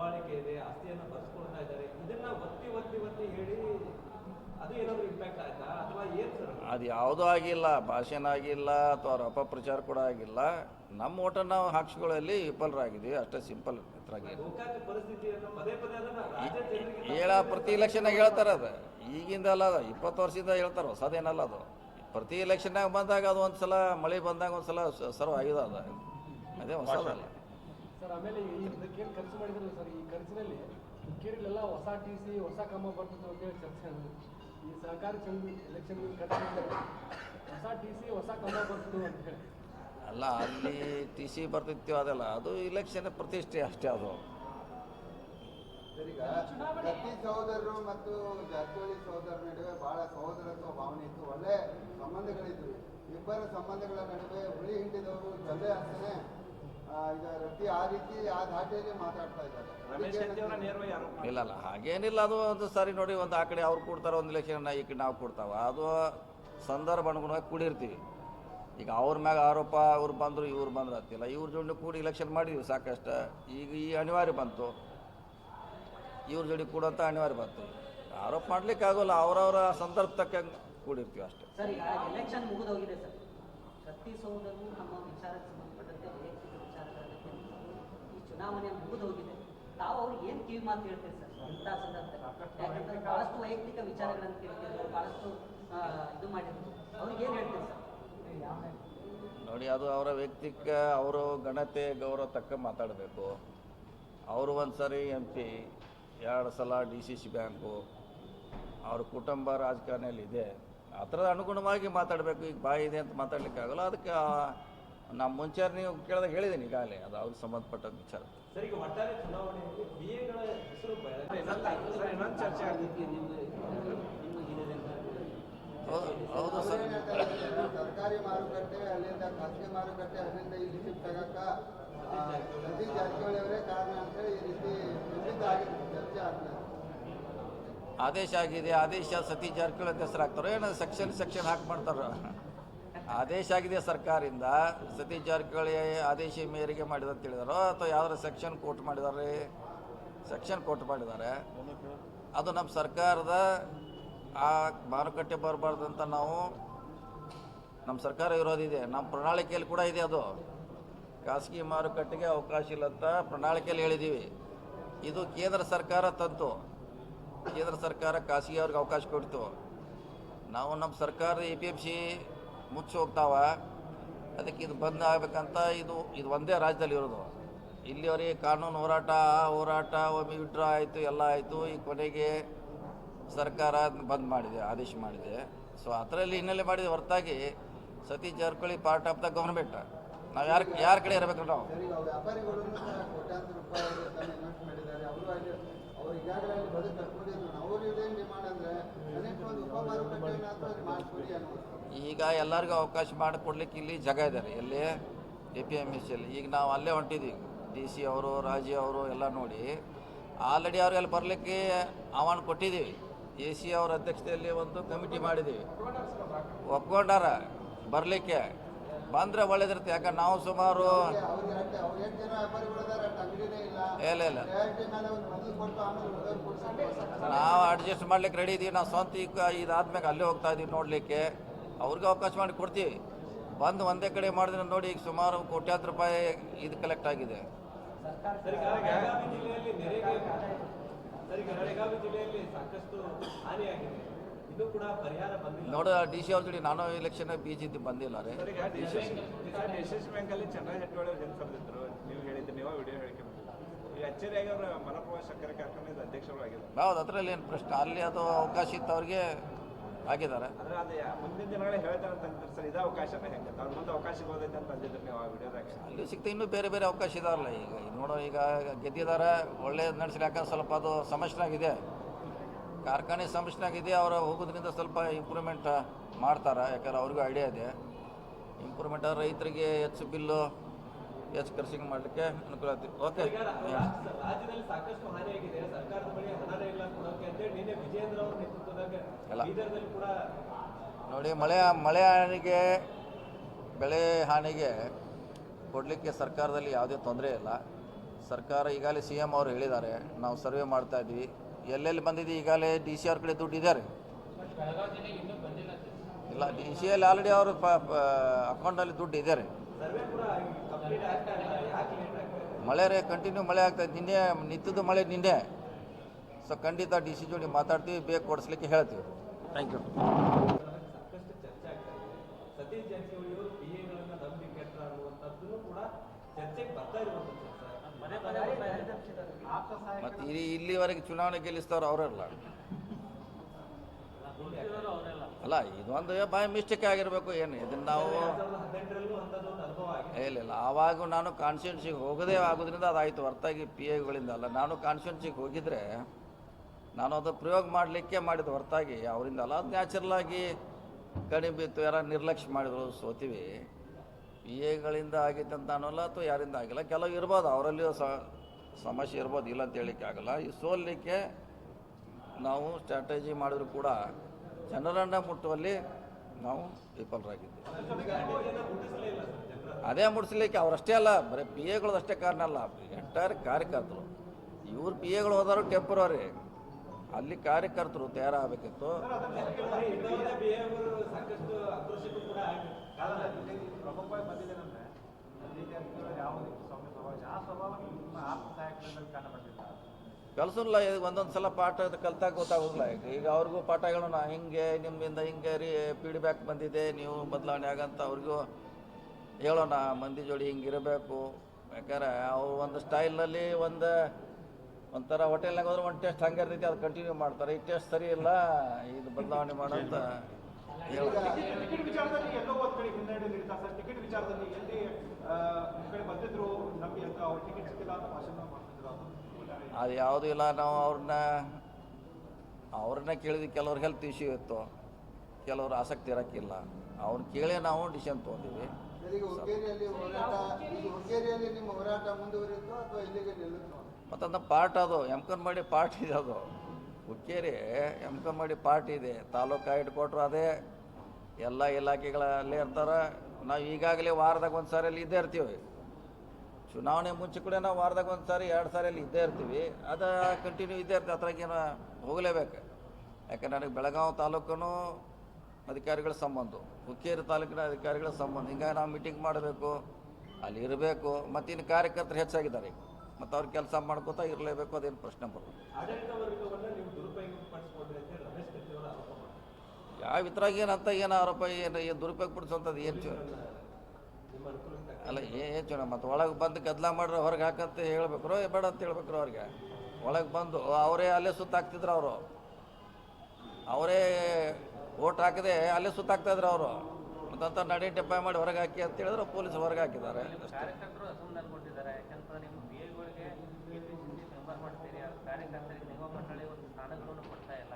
ದಬ್ಬಾಳಿಕೆ ಇದೆ ಆಸ್ತಿಯನ್ನು ಬರ್ಸ್ಕೊಳ್ತಾ ಇದ್ದಾರೆ ಇದನ್ನ ಒತ್ತಿ ಒತ್ತಿ ಒತ್ತಿ ಹೇಳಿ ಅದು ಏನಾದ್ರು ಇಂಪ್ಯಾಕ್ಟ್ ಆಯ್ತಾ? ಅಥವಾ ಏನ್ ಸರ್ ಅದು? ಯಾವುದೂ ಆಗಿಲ್ಲ ಭಾಷಣ ಆಗಿಲ್ಲ ಅಥವಾ ಅವ್ರ ಅಪಪ್ರಚಾರ ಕೂಡ ಆಗಿಲ್ಲ. ನಮ್ಮ ಓಟ ನಾವು ಹಾಕ್ಸ್ಕೊಳ್ಳಲ್ಲಿ ವಿಫಲರಾಗಿದ್ದೀವಿ ಅಷ್ಟೇ ಸಿಂಪಲ್ ಗೋಕಾಕ್ ಪರಿಸ್ಥಿತಿಯನ್ನು ಪದೇ ಪದೇ ಅದನ್ನ ರಾಜ್ಯ ಜನರಿಗೆ ಹೇಳ ಪ್ರತಿ ಇಲೆಕ್ಷನ್ ಹೇಳ್ತಾರೆ ಅದು. ಈಗಿಂದ ಅಲ್ಲ ಅದು ಇಪ್ಪತ್ತು ವರ್ಷದಿಂದ ಹೇಳ್ತಾರೆ ಹೊಸದೇನಲ್ಲ ಅದು. ಪ್ರತಿ ಇಲೆಕ್ಷನ್ ಬಂದಾಗ ಅದು ಒಂದು ಸಲ ಮಳೆ ಬಂದಾಗ ಒಂದು ಸಲ ಸರ್ವ್ ಆಗಿದೆ ಅದು. ಅದೇ ಹೊಸದಲ್ಲ. ಸರ್ ಆಮೇಲೆ ಈ ಇದಕ್ಕೇನು ಖರ್ಚು ಮಾಡಿದ್ರಲ್ಲ ಸರ್ ಈ ಖರ್ಚಿನಲ್ಲಿ ಕೇರಿಲೆಲ್ಲ ಹೊಸ ಟಿ ಸಿ ಹೊಸ ಕ್ರಮ ಬರ್ತದೆ ಅಂತೇಳಿ ಚರ್ಚೆ ಆಗಿದೆ. ಈ ಸಹಕಾರ ಸಂಘ ಎಲೆಕ್ಷನ್ ಖರ್ಚು ಹೊಸ ಟಿ ಸಿ ಹೊಸ ಕ್ರಮ ಬರ್ತದೆ ಅಂತ ಹೇಳಿ. ಅಲ್ಲ ಅಲ್ಲಿ ಟಿ ಸಿ ಬರ್ತಿತ್ತು ಅದೆಲ್ಲ ಅದು ಇಲೆಕ್ಷನ್ ಪ್ರತಿಷ್ಠೆ ಅಷ್ಟೇ ಅದು. ಕತ್ತಿ ಸಹೋದರರು ಮತ್ತು ಜಾರಕಿಹೊಳಿ ಸಹೋದರ ನಡುವೆ ಬಹಳ ಸಹೋದರತ್ವ ಭಾವನೆ ಇತ್ತು. ಒಳ್ಳೆ ಸಂಬಂಧಗಳಿದ್ವು. ಇಬ್ಬರ ಸಂಬಂಧಗಳ ನಡುವೆ ಹುಳಿ ಹಿಂಡಿದವರು ಜೊಲ್ಲೆ ಅಂತಾನೆ ಆ, ಈಗ ರತಿ ಆ ರೀತಿ ಆ ಧಾಟಿಯಲ್ಲಿ ಮಾತಾಡ್ತಾ ಇದ್ದಾರೆ. ರಮೇಶ್ ಶೆಟ್ಟಿ ಅವರ ನೇರವಾಗಿ ಆರೋಪ ಇಲ್ಲ ಅಲ್ಲ ಹಾಗೇನಿಲ್ಲ ಅದು ಒಂದು ಸಾರಿ ನೋಡಿ ಒಂದು ಆ ಕಡೆ ಅವ್ರು ಕೊಡ್ತಾರೆ ಒಂದು ಇಲೆಕ್ಷನ್ ಈ ಕಡೆ ನಾವು ಕೊಡ್ತಾವ. ಅದು ಸಂದರ್ಭ ಅನುಗುಣವಾಗಿ ಕೂಡಿರ್ತೀವಿ. ಈಗ ಅವ್ರ ಮ್ಯಾಗ ಆರೋಪ ಅವ್ರು ಬಂದರು ಇವ್ರು ಬಂದ್ರು ಅಂತಿಲ್ಲ ಇವ್ರ ಜೋಡಿ ಕೂಡಿ ಇಲೆಕ್ಷನ್ ಮಾಡಿದ್ವಿ ಸಾಕಷ್ಟು. ಈಗ ಈ ಅನಿವಾರ್ಯ ಬಂತು. ಇವ್ರ ಜೋಡಿ ಕೂಡಂತ ಅನಿವಾರ್ಯ ಬಂತು. ಆರೋಪ ಮಾಡ್ಲಿಕ್ಕೆ ಆಗೋಲ್ಲ ಅವರವರ ಸಂದರ್ಭ ತಕ್ಕಂಗೆ ಕೂಡಿರ್ತೀವಿ ಅಷ್ಟೇ. ಸರ್ ಈಗ ಎಲೆಕ್ಷನ್ ಮುಗಿದೋಗಿದೆ ಸರ್. ಕತ್ತಿ ನಮ್ಮ ವಿಚಾರಕ್ಕೆ ಸಂಬಂಧಪಟ್ಟಂತೆ ವೈಯಕ್ತಿಕ ವಿಚಾರಗಳನ್ನು ಕೇಳಿದ್ರು. ಈ ಚುನಾವಣೆ ಮುಗಿದೋಗಿದೆ ತಾವು ಅವ್ರಿಗೆ ಏನು ಕಿವಿ ಮಾತು ಹೇಳ್ತೀರಿ ಸರ್? ಇಂಥ ಸಂದರ್ಭದಲ್ಲಿ. ಯಾಕಂದ್ರೆ ಬಹಳಷ್ಟು ವೈಯಕ್ತಿಕ ವಿಚಾರಗಳನ್ನು ಕೇಳ್ತಿದ್ರು ಬಹಳಷ್ಟು ಇದು ಮಾಡಿದ್ರು ಅವ್ರಿಗೆ ಏನು ಹೇಳ್ತೀರಿ ಸರ್? ನೋಡಿ ಅದು ಅವರ ವ್ಯಕ್ತಿಕ ಅವರು ಘನತೆ ಗೌರವ ತಕ್ಕ ಮಾತಾಡಬೇಕು. ಅವರು ಒಂದು ಸರಿ ಎಂ ಪಿ ಎರಡು ಸಲ ಡಿ ಸಿ ಸಿ ಬ್ಯಾಂಕು ಅವ್ರ ಕುಟುಂಬ ರಾಜಕಾರಣಿಯಲ್ಲಿ ಇದೆ ಆ ಥರದ ಅನುಗುಣವಾಗಿ ಮಾತಾಡಬೇಕು ಈಗ ಬಾಯಿ ಇದೆ ಅಂತ ಮಾತಾಡ್ಲಿಕ್ಕೆ ಆಗಲ್ಲ ಅದಕ್ಕೆ ನಮ್ಮ ಮುಂಚೆ ನೀವು ಕೇಳಿದಾಗ ಹೇಳಿದ್ದೀನಿ ಈಗಾಗಲೇ ಅದು ಅವ್ರಿಗೆ ಸಂಬಂಧಪಟ್ಟ ವಿಚಾರ. ಹೌದು ಸರ್. ಸರ್ಕಾರಿ ಮಾರುಕಟ್ಟೆ ಅಲ್ಲಿಂದ ಖಾಸಗಿ ಮಾರುಕಟ್ಟೆ ಅಲ್ಲಿಂದ ಇಲ್ಲಿ ಆ, ಸತೀಶ್ ಜಾರಕಿಹೊಳಿ ಅವರೇ ಕಾರಣ ಅಂತೇಳಿ ಈ ರೀತಿ ಚರ್ಚೆ ಆಗ್ತದೆ ಆದೇಶ ಆಗಿದೆ ಆದೇಶ ಸತಿ ಜಾರಕಿಹೊಳಿ ಅಂತ ಹೆಸರು ಹಾಕ್ತಾರೋ ಏನೋ ಸೆಕ್ಷನ್ ಸೆಕ್ಷನ್ ಹಾಕಿ ಮಾಡ್ತಾರೋ? ಆದೇಶ ಆಗಿದೆ ಸರ್ಕಾರದಿಂದ. ಸತೀಶ್ ಜಾರಕಿಹೊಳಿ ಆದೇಶ ಮೇರೆಗೆ ಮಾಡಿದ ಅಂತ ಹೇಳಿದಾರೋ, ಅಥವಾ ಯಾವ್ದಾರ ಸೆಕ್ಷನ್ ಕೋಟ್ ಮಾಡಿದಾರೆ? ಸೆಕ್ಷನ್ ಕೋಟ್ ಮಾಡಿದ್ದಾರೆ ಅದು ನಮ್ಮ ಸರ್ಕಾರದ ಆ ಮಾರುಕಟ್ಟೆ ಬರಬಾರ್ದು ಅಂತ ನಾವು, ನಮ್ಮ ಸರ್ಕಾರ ಇರೋದಿದೆ ನಮ್ಮ ಪ್ರಣಾಳಿಕೆಯಲ್ಲಿ ಕೂಡ ಇದೆ ಅದು. ಖಾಸಗಿ ಮಾರುಕಟ್ಟೆಗೆ ಅವಕಾಶ ಇಲ್ಲ ಅಂತ ಪ್ರಣಾಳಿಕೆಯಲ್ಲಿ ಹೇಳಿದ್ದೀವಿ ಇದು ಕೇಂದ್ರ ಸರ್ಕಾರ ತಂತು. ಕೇಂದ್ರ ಸರ್ಕಾರ ಖಾಸಗಿ ಅವ್ರಿಗೆ ಅವಕಾಶ ಕೊಡ್ತು. ನಾವು ನಮ್ಮ ಸರ್ಕಾರದ ಎ ಪಿ ಎಫ್ ಸಿ ಮುಚ್ಚಿ ಹೋಗ್ತಾವೆ. ಅದಕ್ಕೆ ಇದು ಬಂದ್ ಆಗ್ಬೇಕಂತ ಇದು ಇದು ಒಂದೇ ರಾಜ್ಯದಲ್ಲಿ ಇರೋದು. ಇಲ್ಲಿವರೆಗೆ ಕಾನೂನು ಹೋರಾಟ ಹೋರಾಟ ಒಮ್ಮೆ ವಿಡ್ರಾ ಆಯಿತು, ಎಲ್ಲ ಆಯಿತು, ಈ ಕೊನೆಗೆ ಸರ್ಕಾರ ಬಂದ್ ಮಾಡಿದೆ, ಆದೇಶ ಮಾಡಿದೆ. ಸೊ ಅದರಲ್ಲಿ ಹಿನ್ನೆಲೆ ಮಾಡಿದೆ ಹೊರತಾಗಿ Satish Jarkiholi part of the government ನಾವು ಯಾರ ಯಾರ ಕಡೆ ಇರಬೇಕು ನಾವು? ಈಗಾಗಲೇ ಬದುಕು ಇದೇನು ಡಿಮಾಂಡ್ ಈಗ ಎಲ್ಲರಿಗೂ ಅವಕಾಶ ಮಾಡಿಕೊಡ್ಲಿಕ್ಕೆ ಇಲ್ಲಿ ಜಾಗ ಇದ್ದಾರೆ ಎಲ್ಲಿ? ಎ ಪಿ ಎಂ ಎಸ್ ಈಗ ನಾವು ಅಲ್ಲೇ ಹೊಂಟಿದ್ದೀವಿ. ಡಿ ಸಿ ಅವರು, ರಾಜಿ ಅವರು ಎಲ್ಲ ನೋಡಿ. ಆಲ್ರೆಡಿ ಅವ್ರಿಗೆಲ್ಲ ಬರಲಿಕ್ಕೆ ಆಹ್ವಾನ ಕೊಟ್ಟಿದ್ದೀವಿ. ಎ ಸಿ ಅವ್ರ ಅಧ್ಯಕ್ಷತೆಯಲ್ಲಿ ಒಂದು ಕಮಿಟಿ ಮಾಡಿದ್ದೀವಿ. ಒಪ್ಕೊಂಡಾರ ಬರಲಿಕ್ಕೆ. ಬಂದರೆ ಒಳ್ಳೇದಿರುತ್ತೆ. ಯಾಕಂದ್ರೆ ನಾವು ಸುಮಾರು ಅವ್ರು ಇಲ್ಲ ಇಲ್ಲ. ನಾವು ಅಡ್ಜಸ್ಟ್ ಮಾಡ್ಲಿಕ್ಕೆ ರೆಡಿ ಇದ್ದೀವಿ ನಾವು ಸ್ವಂತ ಈಗ ಇದಾದ್ಮೇಲೆ ಅಲ್ಲೇ ಹೋಗ್ತಾ ಇದ್ದೀವಿ ನೋಡಲಿಕ್ಕೆ. ಅವ್ರಿಗೆ ಅವಕಾಶ ಮಾಡಿ ಕೊಡ್ತೀವಿ. ಬಂದು ಒಂದೇ ಕಡೆ ಮಾಡಿದ್ರೆ ನೋಡಿ ಈಗ ಸುಮಾರು ಕೋಟ್ಯಾಂತರ ರೂಪಾಯಿ ಇದು ಕಲೆಕ್ಟ್ ಆಗಿದೆ. ನೋಡ ಡಿ ಸಿ ಅವ್ರ ಜೊತೆ ನಾನು ಎಲೆಕ್ಷನ್ ಬಿ ಜೆ ಬಂದಿಲ್ಲ ರೀ. ಹೌದು ಅದರಲ್ಲಿ ಏನು ಪ್ರಶ್ನೆ? ಅಲ್ಲಿ ಅದು ಅವಕಾಶ ಇತ್ತು ಅವ್ರಿಗೆ. ಆಗಿದ್ದಾರೆ ಅಂದ್ರೆ ಅದು ಯಾ- ಮುಂದಿನ ದಿನಗಳೇ ಹೇಳ್ತಾರೆ ಅಂತ ಸರ್ ಇದೇ ಅವಕಾಶ ಹೆಂಗೆ? ಅವ್ರ ಮುಂದೆ ಅವಕಾಶ ಸಿಗೋದೈತೆ ಅಂತ ಅಂದಿದ್ರು ನೀವು ಆ ವಿಡಿಯೋದಾಗ ಅಲ್ಲಿ. ಸಿಗ್ತಾ ಇನ್ನೂ ಬೇರೆ ಬೇರೆ ಅವಕಾಶ ಇದಾರಲ್ಲ ಈಗ. ಈಗ ನೋಡೋ ಈಗ ಗೆದ್ದಿದ್ದಾರೆ ಒಳ್ಳೆ ನಡೆಸಲಿ ಯಾಕಂದ್ರೆ ಸ್ವಲ್ಪ ಅದು ಸಮಸ್ಯೆನಾಗಿದೆ ಕಾರ್ಖಾನೆ ಸಮಸ್ಯೆನಾಗಿದೆ ಅವರ ಹೋಗೋದ್ರಿಂದ ಸ್ವಲ್ಪ ಇಂಪ್ರೂವ್ಮೆಂಟ್ ಮಾಡ್ತಾರೆ. ಯಾಕಂದ್ರೆ ಅವ್ರಿಗೂ ಐಡಿಯಾ ಇದೆ. ಇಂಪ್ರೂವ್ಮೆಂಟ್ ರೈತರಿಗೆ ಹೆಚ್ಚು ಬಿಲ್ಲು ಹೆಚ್ಚು ಖರ್ಚಿಂಗ್ ಮಾಡಲಿಕ್ಕೆ ಅನುಕೂಲ ಆಗ್ತದೆ. ಓಕೆ ರಾಜ್ಯದಲ್ಲಿ ಸಾಕಷ್ಟು ಹಾನಿಯಾಗಿದೆ ಸರ್ಕಾರದ ಬಳಿ ಹಣನೇ ಇಲ್ಲ ಕೊಡೋಕೆ ಅಂತೇಳಿ ನಿನ್ನೆ ವಿಜೇಂದ್ರ ಅವರ ಎಲ್ಲ. ನೋಡಿ ಮಳೆ ಮಳೆ ಹಾನಿಗೆ ಬೆಳೆ ಹಾನಿಗೆ ಕೊಡಲಿಕ್ಕೆ ಸರ್ಕಾರದಲ್ಲಿ ಯಾವುದೇ ತೊಂದರೆ ಇಲ್ಲ. ಸರ್ಕಾರ ಈಗಾಗಲೇ ಸಿ ಎಂ ಅವರು ಹೇಳಿದ್ದಾರೆ ನಾವು ಸರ್ವೆ ಮಾಡ್ತಾ ಇದ್ವಿ ಎಲ್ಲೆಲ್ಲಿ ಬಂದಿದೆ ಈಗಾಗಲೇ ಡಿ ಸಿ ಅವ್ರ ಕಡೆ ದುಡ್ಡು ಇದ್ದಾರೆ. ಇಲ್ಲ ಡಿ ಸಿ ಅಲ್ಲಿ ಆಲ್ರೆಡಿ ಅವರು ಅಕೌಂಟಲ್ಲಿ ದುಡ್ಡು ಇದ್ದಾರೆ. ಮಳೆ ರೇ ಕಂಟಿನ್ಯೂ ಮಳೆ ಆಗ್ತಾ ಇದೆ. ನಿನ್ನೆ ನಿಂತದ್ದು ಮಳೆ ನಿನ್ನೆ. ಸೊ ಖಂಡಿತ ಡಿ ಸಿ ಜೋಡಿ ಮಾತಾಡ್ತೀವಿ ಬೇಗ ಕೊಡಿಸ್ಲಿಕ್ಕೆ ಹೇಳ್ತೀವಿ. Thank you. ಮತ್ತೆ ಇಲ್ಲಿ ಇಲ್ಲಿವರೆಗೆ ಚುನಾವಣೆ ಗೆಲ್ಲಿಸ್ತಾರ ಅವರಲ್ಲ. ಅಲ್ಲ ಇದೊಂದು ಬಾಯ್ ಮಿಸ್ಟೇಕ್ ಆಗಿರಬೇಕು ಏನು ಇದನ್ನು ನಾವು ಇಲ್ಲ ಇಲ್ಲ ಆವಾಗ ನಾನು ಕಾನ್ಸ್ಟಿಟ್ಯೂನ್ಸಿಗೆ ಹೋಗೋದೇ ಆಗೋದ್ರಿಂದ ಅದಾಯಿತು. ಹೊರತಾಗಿ ಪಿ ಎಗಳಿಂದ ಅಲ್ಲ ನಾನು ಕಾನ್ಸ್ಟಿಟ್ಯೂನ್ಸಿಗೆ ಹೋಗಿದ್ರೆ ನಾನು ಅದು ಪ್ರಯೋಗ ಮಾಡಲಿಕ್ಕೆ ಮಾಡಿದ ಹೊರತಾಗಿ ಅವರಿಂದ ಅಲ್ಲ ನ್ಯಾಚುರಲ್ ಆಗಿ ಕಡಿಮೆ ಬಿತ್ತು, ಯಾರು ನಿರ್ಲಕ್ಷ್ಯ ಮಾಡಿದ್ರು, ಸೋತೀವಿ. ಪಿ ಎಗಳಿಂದ ಆಗಿತ್ತು ಅಂತ ಅನ್ನೋಲ್ಲ, ಅಥವಾ ಯಾರಿಂದ ಆಗಿಲ್ಲ, ಕೆಲವು ಇರ್ಬೋದು, ಅವರಲ್ಲಿಯೂ ಸ, ಸಮಸ್ಯೆ ಇರ್ಬೋದು, ಇಲ್ಲ ಅಂತ ಹೇಳಿಕ್ಕೆ ಆಗಲ್ಲ. ಈ ಸೋಲಲಿಕ್ಕೆ ನಾವು ಸ್ಟ್ರಾಟಜಿ ಮಾಡಿದ್ರು ಕೂಡ ಜನರನ್ನ ಮುಟ್ಟುವಲ್ಲಿ ನಾವು ವಿಫಲರಾಗಿದ್ದೀವಿ. ಅದೇ ಮುಡಿಸ್ಲಿಕ್ಕೆ ಅವರಷ್ಟೇ ಅಲ್ಲ, ಬರೀ ಪಿ ಎಗಳದ್ದು ಅಷ್ಟೇ ಕಾರಣ ಅಲ್ಲ ಎಂಟೈರ್ ಕಾರ್ಯಕರ್ತರು. ಇವ್ರು ಪಿ ಎಗಳು ಹೋದಾರು ಟೆಂಪ್ರವರಿ ಅಲ್ಲಿ ಕಾರ್ಯಕರ್ತರು ತಯಾರಾಗಬೇಕಿತ್ತು. ಕಲಿಸಲ್ಲ ಈಗ ಒಂದೊಂದು ಸಲ ಪಾಠ ಕಲ್ತಾಗ ಗೊತ್ತಾಗೋದಿಲ್ಲ ಈಗ. ಈಗ ಅವ್ರಿಗೂ ಪಾಠಗಳನ್ನ ಹಿಂಗೆ, ನಿಮ್ಮಿಂದ ಹಿಂಗೆ ರೀ ಫೀಡ್ಬ್ಯಾಕ್ ಬಂದಿದೆ, ನೀವು ಬದಲಾವಣೆ ಆಗಂತ ಅವ್ರಿಗೂ ಹೇಳೋಣ, ಮಂದಿ ಜೋಡಿ ಹಿಂಗಿರಬೇಕು. ಯಾಕಂದ್ರೆ ಅವ್ರು ಒಂದು ಸ್ಟೈಲ್ನಲ್ಲಿ ಒಂದು ಒಂಥರ ಹೋಟೆಲ್ನಾಗ ಹೋದ್ರೆ ಒಂದು ಟೇಸ್ಟ್ ಹಂಗೆ ಇರ್ತೈತಿ ಅದು ಕಂಟಿನ್ಯೂ ಮಾಡ್ತಾರೆ. ಈ ಟೇಸ್ಟ್ ಸರಿ ಇಲ್ಲ ಇದು ಬದಲಾವಣೆ ಭಾಷಣ ಅದು? ಯಾವುದು ಇಲ್ಲ ನಾವು ಅವ್ರನ್ನ ಅವ್ರನ್ನ ಕೇಳಿದ್ವಿ ಕೆಲವ್ರು ಹೆಲ್ತ್ ಇಶ್ಯೂ ಇತ್ತು. ಕೆಲವ್ರು ಆಸಕ್ತಿ ಇರೋಕ್ಕಿಲ್ಲ. ಅವ್ರನ್ನ ಕೇಳಿ ನಾವು ಡಿಸಿಷನ್ ತೊಗೊಂಡಿವಿ. ಹೋರಾಟ ಹುಕ್ಕೇರಿಯಲ್ಲಿ ನಿಮ್ಮ ಹೋರಾಟ ಮುಂದುವರಿಯುತ್ತೋ ಅಥವಾ ಇಲ್ಲಿಗೆ ನಿಲ್ಲುತ್ತೋ ಮತ್ತು ಅದನ್ನ ಪಾರ್ಟ್ ಅದು ಎಮ್ಕನ್ ಮಾಡಿ ಪಾರ್ಟ್ ಇದೆ ಅದು. ಹುಕ್ಕೇರಿ ಎಮ್ಕನ್ ಮಾಡಿ ಪಾರ್ಟ್ ಇದೆ. ತಾಲೂಕು ಹೆಡ್ ಕೊಟ್ಟರು ಅದೇ. ಎಲ್ಲ ಇಲಾಖೆಗಳಲ್ಲೇ ಇರ್ತಾರೆ. ನಾವು ಈಗಾಗಲೇ ವಾರದಾಗ ಒಂದು ಸಾರಿ ಅಲ್ಲಿ ಇದ್ದೇ ಇರ್ತೀವಿ. ಚುನಾವಣೆ ಮುಂಚೆ ಕೂಡ ನಾವು ವಾರದಾಗ ಒಂದು ಸಾರಿ, ಎರಡು ಸಾರಿ ಅಲ್ಲಿ ಇದ್ದೇ ಇರ್ತೀವಿ. ಅದು ಕಂಟಿನ್ಯೂ ಇದ್ದೇ ಇರ್ತೀವಿ ಅದ್ರಾಗೇನು ಹೋಗಲೇಬೇಕು. ಯಾಕಂದ್ರೆ ನನಗೆ ಬೆಳಗಾವಿ ತಾಲೂಕನು ಅಧಿಕಾರಿಗಳ ಸಂಬಂಧ. ಹುಕ್ಕೇರಿ ತಾಲೂಕಿನ ಅಧಿಕಾರಿಗಳ ಸಂಬಂಧ. ಹಿಂಗಾಗಿ ನಾವು ಮೀಟಿಂಗ್ ಮಾಡಬೇಕು, ಅಲ್ಲಿ ಇರಬೇಕು ಮತ್ತು ಇನ್ನು ಕಾರ್ಯಕರ್ತರು ಹೆಚ್ಚಾಗಿದ್ದಾರೆ. ಮತ್ತು ಅವ್ರು ಕೆಲಸ ಮಾಡ್ಕೋತಾ ಇರಲೇಬೇಕು ಅದೇನು ಪ್ರಶ್ನೆ ಬರೋದು ಆಡಳಿತ ವರ್ಗವನ್ನ ನೀವು ದುರುಪಯೋಗ ಪಡಿಸ್ಕೊಂಡ್ರಿ ಅಂತ ಹೇಳಿ ರಮೇಶ್ ಕತ್ತಿ ಆರೋಪ ಮಾಡ್ತಾರೆ. ಯಾವ ಇದ್ರಾಗ ಏನಂತ ಏನು ಆರೋಪ ಏನು ಏನು ದುರುಪಯೋಗ ಪಡಿಸೋಂಥದ್ದು ಏನು ಚು ನಿಮ್ಮ ಅನುಕೂಲಕ್ಕೆ ಅಲ್ಲ ಏನು ಚೂರ ಮತ್ತು ಒಳಗೆ ಬಂದು ಗದ್ದಲ ಮಾಡ್ರೆ ಹೊರಗೆ ಹಾಕಂತ ಹೇಳ್ಬೇಕ್ರೋ ಬೇಡ ಅಂತ ಹೇಳ್ಬೇಕ್ರೋ ಅವ್ರಿಗೆ. ಒಳಗೆ ಬಂದು ಅವರೇ ಅಲ್ಲೇ ಸುತ್ತಾಕ್ತಿದ್ರು ಅವರು. ಅವರೇ ಓಟ್ ಹಾಕದೆ ಅಲ್ಲೇ ಸುತ್ತಾಕ್ತಾ ಇದ್ರು ಅವರು. ಮತ್ತಂತ ನಡೆ ಡೆಪ್ಪಾಯ ಮಾಡಿ ಹೊರಗೆ ಹಾಕಿ ಅಂತ ಹೇಳಿದ್ರು ಪೊಲೀಸ್ ಹೊರಗೆ ಹಾಕಿದ್ದಾರೆ ನಿಮ್ಮ ಕಾರ್ಯಕರ್ತರು ಅಸಮಾಧಾನಗೊಂಡಿದ್ದಾರೆ ಯಾಕಂತಂದ್ರೆ ನಿಮ್ಮ ಬಿ ಎಗಳಿಗೆ ಕೆಪಿಸಿಸಿ ಮೆಂಬರ್ ಮಾಡ್ತೀರಿ ಆ ಕಾರ್ಯಕರ್ತರಿಗೆ ನಿಗಮ ಮಂಡಳಿ ಒಂದು ಸ್ಥಾನಗಳನ್ನು ಕೊಡ್ತಾ ಇಲ್ಲ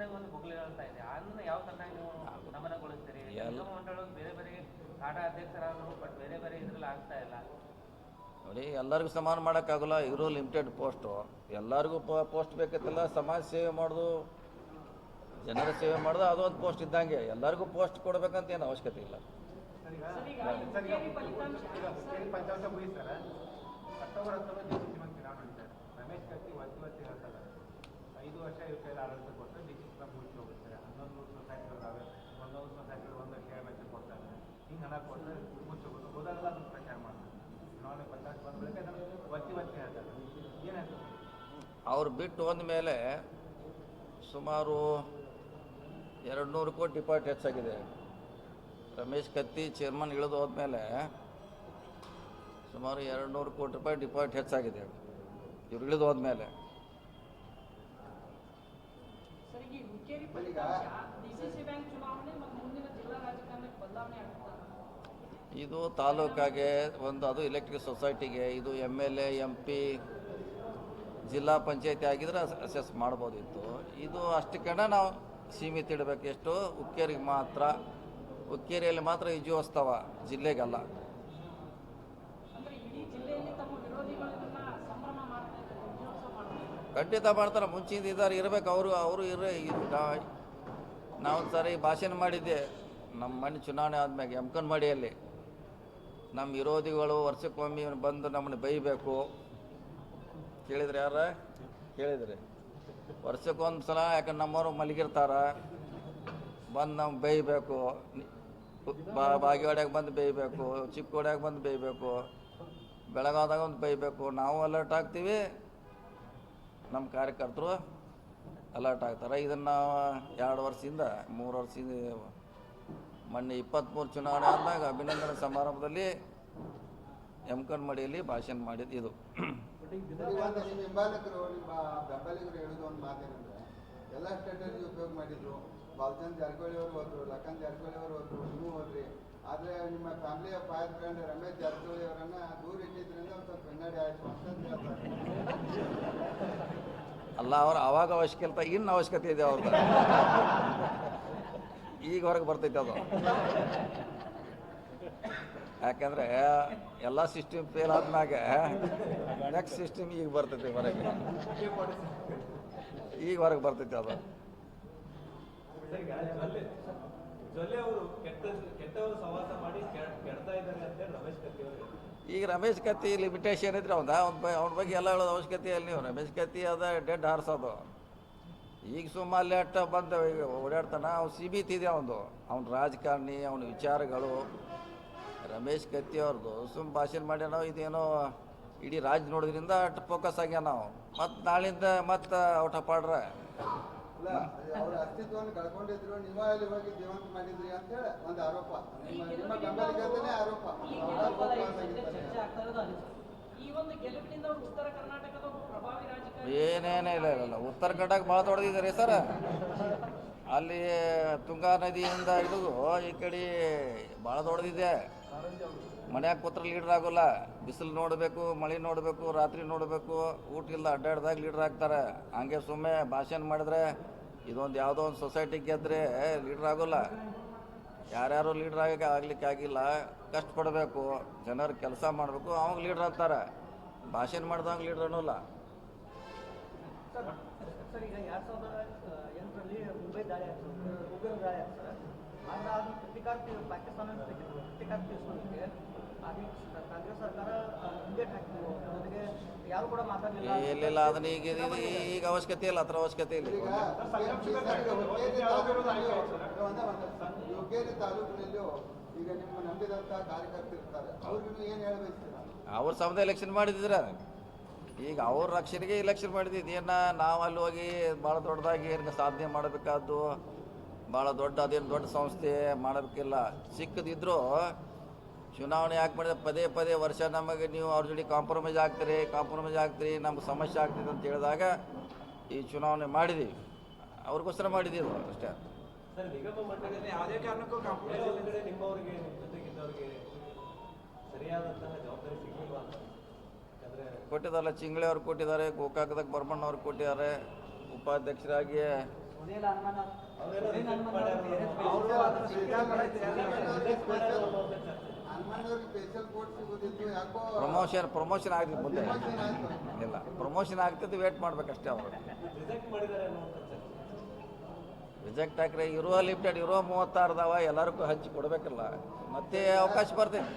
ಅಂತ ಸಣ್ಣಗೆ ಒಂದು ಬುಗ್ಲಿ ಹೇಳ್ತಾ ಇದೆ ಅದನ್ನ ಯಾವ ತರನಾಗಿ ನೀವು ನಮನಗೊಳಿಸ್ತೀರಿ ಎಲ್ಲ- ನಿಗಮ ಮಂಡಳಿ ಬೇರೆ ಬೇರೆ ಕಾಡಾ ಅಧ್ಯಕ್ಷರಾದ್ರು ಬಟ್ ಬೇರೆ ಬೇರೆ ಇದ್ರಲ್ಲಿ ಆಗ್ತಾ ಇಲ್ಲ ನೋಡಿ ಎಲ್ಲರಿಗೂ ಸಮಾನ ಮಾಡೋಕ್ಕಾಗಲ್ಲ ಇರೋ ಲಿಮಿಟೆಡ್ ಪೋಸ್ಟು ಎಲ್ಲರಿಗೂ ಪೋಸ್ಟ್ ಬೇಕತ್ತಲ್ಲ ಸಮಾಜ ಸೇವೆ ಮಾಡೋದು ಜನರ ಸೇವೆ ಮಾಡೋದು ಅದೊಂದು ಪೋಸ್ಟ್ ಇದ್ದಂಗೆ ಎಲ್ಲರಿಗೂ ಪೋಸ್ಟ್ ಕೊಡಬೇಕಂತ ಏನು ಅವಶ್ಯಕತೆ ಇಲ್ಲ ಐದು ವರ್ಷ ಇವ್ರ ಕೈಲಿ ಆಡಳಿತ ಕೊಟ್ಟರೆ ಡಿ ಸಿ ಮುಗಿಸಿ ಹೋಗ್ತಾರೆ ಹನ್ನೊಂದು ನೂರು ಸೊಸೈಟಿಗಳು ಅವೆ ಒಂದೊಂದು ಸೊಸೈಟಿಗಳು ಒಂದು ಲಕ್ಷ ಐವತ್ತು ಕೊಡ್ತಾರೆ ಹಿಂಗೆ ಹಣ ಕೊಟ್ಟರೆ ಮುಚ್ಚಿ ಹೋಗೋದು ಹೋದಾಗೆಲ್ಲ ಅದನ್ನು ಪ್ರಚಾರ ಮಾಡ್ತಾರೆ ಚುನಾವಣೆ ಪಂಚಾಯತ್ ಬಂದ ಬಳಿಕ ಅದನ್ನು ಒತ್ತಿ ಒತ್ತಿ ಹೇಳ್ತಾರೆ ಏನಾಯ್ತು ಅವ್ರು ಬಿಟ್ಟು ಹೋದ ಮೇಲೆ ಸುಮಾರು ಎರಡು ನೂರು ಕೋಟಿ ಡಿಪಾರ್ಟ್ ಹೆಚ್ಚಾಗಿದೆ. ರಮೇಶ್ ಕತ್ತಿ ಚೇರ್ಮನ್ ಇಳಿದು ಹೋದ್ಮೇಲೆ ಸುಮಾರು ಎರಡು ನೂರು ಕೋಟಿ ರೂಪಾಯಿ ಡಿಪಾರ್ಟ್ ಹೆಚ್ಚಾಗಿದೆ. ಇವ್ರು ಇಳಿದು ಹೋದ್ಮೇಲೆ ಇದು ತಾಲೂಕಾಗೆ ಒಂದು ಅದು ಎಲೆಕ್ಟ್ರಿಕ್ ಸೊಸೈಟಿಗೆ ಇದು M L A M P ಜಿಲ್ಲಾ ಪಂಚಾಯತಿ ಆಗಿದ್ರೆ ಅಸೆಸ್ ಮಾಡ್ಬೋದಿತ್ತು ಇದು ಅಷ್ಟಕ್ಕನ ನಾವು ಸೀಮಿತ ಇಡಬೇಕು. ಎಷ್ಟು? ಉಕ್ಕೇರಿಗೆ ಮಾತ್ರ. ಉಕ್ಕೇರಿಯಲ್ಲಿ ಮಾತ್ರ ವಿಜಯೋತ್ಸವ ಜಿಲ್ಲೆಗಲ್ಲ. ಖಂಡಿತ ಮಾಡ್ತಾರೆ. ಮುಂಚಿಂದ ಇದ್ದಾರೆ, ಇರಬೇಕು. ಅವರು ಅವರು ಇರೇ ನಾವು ಸರಿ ಭಾಷಣ ಮಾಡಿದ್ದೆ. ನಮ್ಮ ಮಣ್ಣು ಚುನಾವಣೆ ಆದ್ಮ್ಯಾಗ ಎಮ್ಕನ್ಮಡಿಯಲ್ಲಿ ನಮ್ಮ ವಿರೋಧಿಗಳು ವರ್ಷಕ್ಕೊಮ್ಮೆ ಬಂದು ನಮ್ಮನ್ನು ಬೈಬೇಕು. ಕೇಳಿದ್ರಿ ಯಾರ? ಕೇಳಿದ್ರಿ. ವರ್ಷಕ್ಕೊಂದು ಸಲ ಯಾಕಂದ್ರೆ ನಮ್ಮವರು ಮಲಗಿರ್ತಾರ. ಬಂದು ನಾವು ಬೇಯಬೇಕು. ಬಾಗೇವಾಡ್ಯಾಗ ಬಂದು ಬೇಯಬೇಕು. ಚಿಕ್ಕೋಡ್ಯಾಗ ಬಂದು ಬೇಯಬೇಕು. ಬೆಳಗಾದಾಗ ಒಂದು ಬೇಯಬೇಕು. ನಾವು ಅಲರ್ಟ್ ಆಗ್ತೀವಿ. ನಮ್ಮ ಕಾರ್ಯಕರ್ತರು ಅಲರ್ಟ್ ಆಗ್ತಾರೆ. ಇದನ್ನು ಎರಡು ವರ್ಷದಿಂದ, ಮೂರು ವರ್ಷದಿಂದ, ಮೊನ್ನೆ ಇಪ್ಪತ್ತ್ಮೂರು ಚುನಾವಣೆ ಆದಾಗ ಅಭಿನಂದನಾ ಸಮಾರಂಭದಲ್ಲಿ ಎಮ್ಕನ್ಮಡಿಯಲ್ಲಿ ಭಾಷಣ ಮಾಡಿದ್ದು ಇದು. ನಿಮ್ಮ ಹಿಂಬಾಲಕರು ನಿಮ್ಮ ಬೆಂಬಲಿಗರು ಹೇಳೋದು ಒಂದು ಮಾತೇನೆಂದ್ರೆ ಎಲ್ಲ ಸ್ಟ್ರಾಟಜಿ ಉಪಯೋಗ ಮಾಡಿದ್ರು. ಬಾಲಚಂದ್ ಜಾರಕಿಹೊಳಿ ಅವರು ಹೋದ್ರು ಲಖನ್ ಜಾರಕಿಹೊಳಿ ಅವರು ಹೋದ್ರು ನೀವು ಹೋದ್ರಿ. ಆದ್ರೆ ನಿಮ್ಮ ಫ್ಯಾಮಿಲಿಯ ಫ್ರೆಂಡ್ ರಮೇಶ್ ಜಾರಕಿಹೊಳಿ ಅವರನ್ನ ದೂರ ಇಟ್ಟಿದ್ರಿಂದ ಒಂದು ಸ್ವಲ್ಪ ಹಿನ್ನಡೆ ಆಯ್ತು ಅಂತ ಹೇಳ್ತಾರೆ. ಅಲ್ಲ ಅವ್ರ ಅವಾಗ ಅವಶ್ಯಕತೆ ಇನ್ನ ಅವಶ್ಯಕತೆ ಇದೆ ಅವ್ರದ್ದು ಈಗ ಹೊರಗೆ ಬರ್ತೈತೆ ಅದು. ಯಾಕಂದ್ರೆ ಎಲ್ಲ ಸಿಸ್ಟಮ್ ಫೇಲ್ ಆದ್ಮ್ಯಾಗ ನೆಕ್ಸ್ಟ್ ಸಿಸ್ಟಮ್ ಈಗ ಬರ್ತೈತಿ ಹೊರಗೆ. ಈಗ ಹೊರಗೆ ಬರ್ತೈತಿ ಅದು. ಈಗ ರಮೇಶ್ ಕತ್ತಿ ಲಿಮಿಟೇಷನ್ ಇದ್ರೆ ಅವ್ನ ಅವ್ನ ಅವ್ನ ಬಗ್ಗೆ ಎಲ್ಲ ಹೇಳೋದು ಅವಶ್ಯಕತೆ ಇಲ್ಲ ನೀವು. ರಮೇಶ್ ಕತ್ತಿ ಅದ ಡೆಡ್ ಹಾರಿಸೋದು ಈಗ ಸುಮ್ಮ ಅಲ್ಲಿ ಅಟ್ಟ ಬಂದ ಈಗ ಓಡಾಡ್ತಾನ, ಅವ್ನು ಸಿಬಿತಿದೆ ಅವನು ಅವ್ನ ರಾಜಕಾರಣಿ, ಅವನ ವಿಚಾರಗಳು. ರಮೇಶ್ ಕತ್ತಿ ಅವ್ರದ್ದು ಸುಮ್ಮ ಭಾಷಣ ಮಾಡ್ಯಾನೋ ಇದೇನೋ ಇಡೀ ರಾಜ್ ನೋಡೋದ್ರಿಂದ ಅಷ್ಟು ಫೋಕಸ್ ಆಗ್ಯಾನ ನಾವು. ಮತ್ತು ನಾಳಿಂದ ಮತ್ತೆ ಔಟ್ ಆಫ್ ಆರ್ಡ್ರ ಅಲ್ಲ ಅವ್ರ ಅಸ್ತಿತ್ವವನ್ನು ಕಳ್ಕೊಂಡಿದ್ರು ನೀವ ಅಲ್ಲಿ ಹೋಗಿ ಜೀವಂತ ಮಾಡಿದ್ರಿ ಅಂತ ಹೇಳಿ ಒಂದು ಆರೋಪ. ನಿಮ್ಮ ನಿಮ್ಮ ಬೆಂಬಲಿಗರದೇ ಆರೋಪ. ಈ ಅವ್ರ ಗೆಲುವಲ್ಲ ಈ ಆರೋಪ ಸದ್ಯ ಆಗಿದ್ದಾರೆ. ಚರ್ಚೆ ಆಗ್ತಾ ಇರೋದು ಈ ಒಂದು ಗೆಲುವಿನಿಂದ ಉತ್ತರ ಕರ್ನಾಟಕದ ಒಬ್ಬ ಪ್ರಭಾವಿ ರಾಜಕಾರಣಿ ಏನೇನೇ ಇಲ್ಲ ಇಲ್ಲ. ಉತ್ತರ ಕರ್ನಾಟಕ ಭಾಳ ದೊಡ್ಡದಿದ್ದಾರೆ ಸರ್. ಅಲ್ಲಿ ತುಂಗಾ ನದಿಯಿಂದ ಹಿಡಿದು ಈ ಕಡೆ ಭಾಳ ದೊಡ್ಡದಿದೆ. ಮನ್ಯಾಗ ಕೂತ್ರ ಲೀಡ್ರ್ ಆಗೋಲ್ಲ. ಬಿಸಿಲು ನೋಡಬೇಕು, ಮಳೆ ನೋಡಬೇಕು, ರಾತ್ರಿ ನೋಡಬೇಕು. ಊಟ ಇಲ್ಲ ಅಡ್ಡಾಡ್ದಾಗ ಲೀಡ್ರ್ ಆಗ್ತಾರೆ. ಹಂಗೆ ಸುಮ್ಮನೆ ಭಾಷಣ ಮಾಡಿದ್ರೆ ಇದೊಂದು ಯಾವುದೋ ಒಂದು ಸೊಸೈಟಿ ಗೆದ್ದರೆ ಲೀಡ್ರ್ ಆಗೋಲ್ಲ. ಯಾರ್ಯಾರು ಲೀಡರ್ ಆಗಿ ಆಗ್ಲಿಕ್ಕೆ ಆಗಿಲ್ಲ ಕಷ್ಟಪಡಬೇಕು ಜನರು ಕೆಲಸ ಮಾಡಬೇಕು, ಅವಾಗ ಲೀಡ್ರ್ ಆಗ್ತಾರೆ. ಭಾಷಣ ಮಾಡ್ದಂಗೆ ಲೀಡ್ರ್ ಅನ್ನೋಲ್ಲ. ಮುಂಬೈ ದಾಳಿ ಆಗ್ತದೆ ಆಗ್ತದೆ ಆದ್ರೆ ಅದನ್ನ ಕಾಂಗ್ರೆಸ್ ಸರ್ಕಾರ ಹಿಂದೇಟ್ ಹಾಕಿದ್ರು ಯಾರು ಕೂಡ ಮಾತಾಡಲಿಲ್ಲ. ಈಗ ಇದು- ಈಗ ಅವಶ್ಯಕತೆ ಇಲ್ಲ ಅದ್ರ ಅವಶ್ಯಕತೆ ಇಲ್ಲ. ಈಗ ನಿಮ್ಮ ಅವ್ರಿಗೂ ಏನು ಅವ್ರ ಸಮದ ಎಲೆಕ್ಷನ್ ಮಾಡಿದ್ರ ಈಗ ಅವ್ರ ರಕ್ಷಣೆಗೆ ಎಲೆಕ್ಷನ್ ಮಾಡಿದ್ದು. ಏನ ನಾವು ಅಲ್ಲಿ ಹೋಗಿ ಭಾಳ ದೊಡ್ಡದಾಗಿ ಏನು ಸಾಧನೆ ಮಾಡಬೇಕಾದ್ದು? ಭಾಳ ದೊಡ್ಡ ಅದೇನು ದೊಡ್ಡ ಸಂಸ್ಥೆ ಮಾಡಬೇಕಿಲ್ಲ. ಸಿಕ್ಕದಿದ್ದರೂ ಚುನಾವಣೆ ಯಾಕೆ ಮಾಡಿದ್ರೆ ಪದೇ ಪದೇ ವರ್ಷ ನಮಗೆ ನೀವು ಅವ್ರ ಜೊತೆ ಕಾಂಪ್ರಮೈಸ್ ಆಗ್ತೀರಿ ಕಾಂಪ್ರಮೈಸ್ ಆಗ್ತೀರಿ ನಮ್ಗೆ ಸಮಸ್ಯೆ ಆಗ್ತಿದೆ ಅಂತ ಹೇಳಿದಾಗ ಈ ಚುನಾವಣೆ ಮಾಡಿದ್ದೀವಿ. ಅವ್ರಿಗೋಸ್ಕರ ಮಾಡಿದ್ದೀವಿ ಅಷ್ಟೇ. ಕೊಟ್ಟಿದ್ದಾರಲ್ಲ ಚಿಂಗ್ಳೆ ಅವ್ರು ಕೊಟ್ಟಿದ್ದಾರೆ ಗೋಕಾಕದಾಗ ಬರ್ಮಣ್ಣವ್ರು ಕೊಟ್ಟಿದ್ದಾರೆ ಉಪಾಧ್ಯಕ್ಷರಾಗಿ ಪ್ರಮೋಷನ್ ಪ್ರಮೋಷನ್ ಆಗ್ತಿತ್ತು ಮುಂದೆ. ಇಲ್ಲ ಪ್ರಮೋಷನ್ ಆಗ್ತದೆ ವೇಟ್ ಮಾಡ್ಬೇಕಷ್ಟೇ ಅವರು. ರಿಜೆಕ್ಟ್ ಹಾಕ್ರೆ ಇರುವ ಲಿಮಿಟೆಡ್ ಇರುವ ಮೂವತ್ತಾರು ಅದಾವ ಎಲ್ಲರಿಗೂ ಹಂಚಿ ಕೊಡಬೇಕಲ್ಲ. ಮತ್ತೆ ಅವಕಾಶ ಬರ್ತೇನೆ.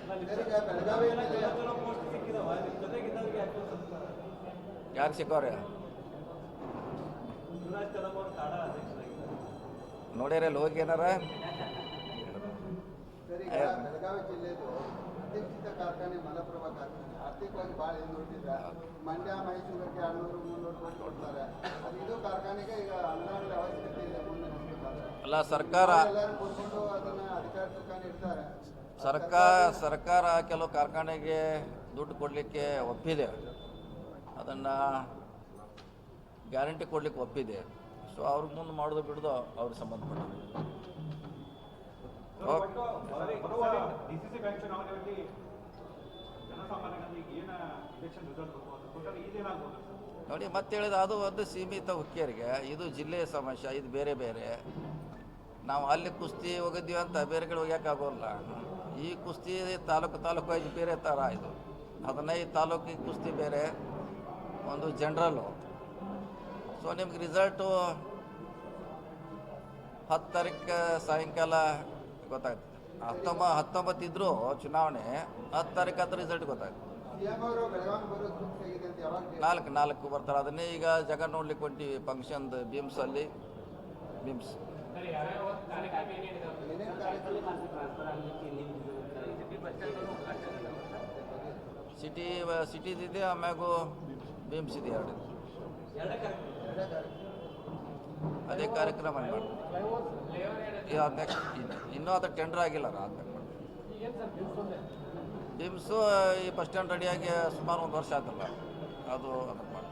ಯಾರು ಬೆಳಗಾವಿ ನೋಡ್ಯಾರ ಅಲ್ಲಿ ಹೋಗಿ ಏನಾರ ಬೆಳಗಾವಿ ಜಿಲ್ಲೆದು ಕಾರ್ಖಾನೆ ಮಲಪ್ರಭಾ ಕಾರ್ಖಾನೆ. ಆರ್ಥಿಕವಾಗಿ ಭಾಳ ಮಂಡ್ಯ ಮೈಸೂರಿಗೆ ಎರಡ್ನೂರು ಮುನ್ನೂರು ಕೋಟಿ ಕೊಡ್ತಾರೆ. ಅದು ಇದು ಕಾರ್ಖಾನೆಗೆ ಈಗ ಅನುದಾನದ ಅವಶ್ಯಕತೆ ಇದೆ ಮುಂದೆ ಅಲ್ಲ ಸರ್ಕಾರ ಎಲ್ಲರೂ ಕೂತ್ಕೊಂಡು ಅದನ್ನ ಅಧಿಕಾರ ದುಕಾನ್ ಇಡ್ತಾರೆ ಸರ್ಕಾರ ಸರ್ಕಾರ ಕೆಲವು ಕಾರ್ಖಾನೆಗೆ ದುಡ್ಡು ಕೊಡಲಿಕ್ಕೆ ಒಪ್ಪಿದೆ. ಅದನ್ನು ಗ್ಯಾರಂಟಿ ಕೊಡ್ಲಿಕ್ಕೆ ಒಪ್ಪಿದೆ. ಸೊ ಅವ್ರ ಮುಂದೆ ಮಾಡೋದು ಬಿಡೋದು ಅವ್ರಿಗೆ ಸಂಬಂಧಪಟ್ಟಿದೆ ಸರ್? ನೋಡಿ ಮತ್ತೆ ಹೇಳಿದ ಅದು ಒಂದು ಸೀಮಿತ ಹುಕ್ಕೇರಿಗೆ ಇದು ಜಿಲ್ಲೆಯ ಸಮಸ್ಯೆ ಇದು ಬೇರೆ ಬೇರೆ. ನಾವು ಅಲ್ಲಿ ಕುಸ್ತಿ ಹೋಗಿದ್ದೀವಿ ಅಂತ ಬೇರೆ ಕಡೆ ಹೋಗ್ಯಾಕಾಗೋಲ್ಲ ಈ ಕುಸ್ತಿ ತಾಲೂಕು ತಾಲೂಕು ಆಗಿ ಬೇರೆ ಥರ ಇದು. ಹದಿನೈದು ತಾಲೂಕಿಗೆ ಕುಸ್ತಿ ಬೇರೆ ಒಂದು ಜನ್ರಲ್ಲು ಸೊ ನಿಮ್ಗೆ ರಿಸಲ್ಟು ಹತ್ತು ತಾರೀಕು ಸಾಯಂಕಾಲ ಗೊತ್ತಾಗುತ್ತೆ. ಹತ್ತೊಂಬ ಹತ್ತೊಂಬತ್ತು ಇದ್ದರೂ ಚುನಾವಣೆ ಹತ್ತು ತಾರೀಕು ಹತ್ತು ರಿಸಲ್ಟ್ ಗೊತ್ತಾಗುತ್ತೆ. ನಾಲ್ಕು ನಾಲ್ಕು ಬರ್ತಾರೆ. ಅದನ್ನೇ ಈಗ ಜಗ ನೋಡ್ಲಿಕ್ಕೆ ಹೊಂಟಿವಿ ಫಂಕ್ಷನ್ದು ಬಿಮ್ಸಲ್ಲಿ ಬಿಮ್ಸ್ ಸಿಟಿ ಸಿಟಿದಿದೆ ಆಮ್ಯಾಗೂ ಬಿಮ್ಸ್ ಇದೆ ಎರಡು. ಅದೇ ಕಾರ್ಯಕ್ರಮ ಇನ್ನೂ ಅದು ಟೆಂಡರ್ ಆಗಿಲ್ಲ ಆದ್ಮೇಲೆ ಈ ಬಸ್ ಸ್ಟ್ಯಾಂಡ್ ರೆಡಿಯಾಗಿ ಸುಮಾರು ಒಂದು ವರ್ಷ ಆಯ್ತಲ್ಲ ಅದು ಅದಕ್ಕೆ ಮಾಡಿ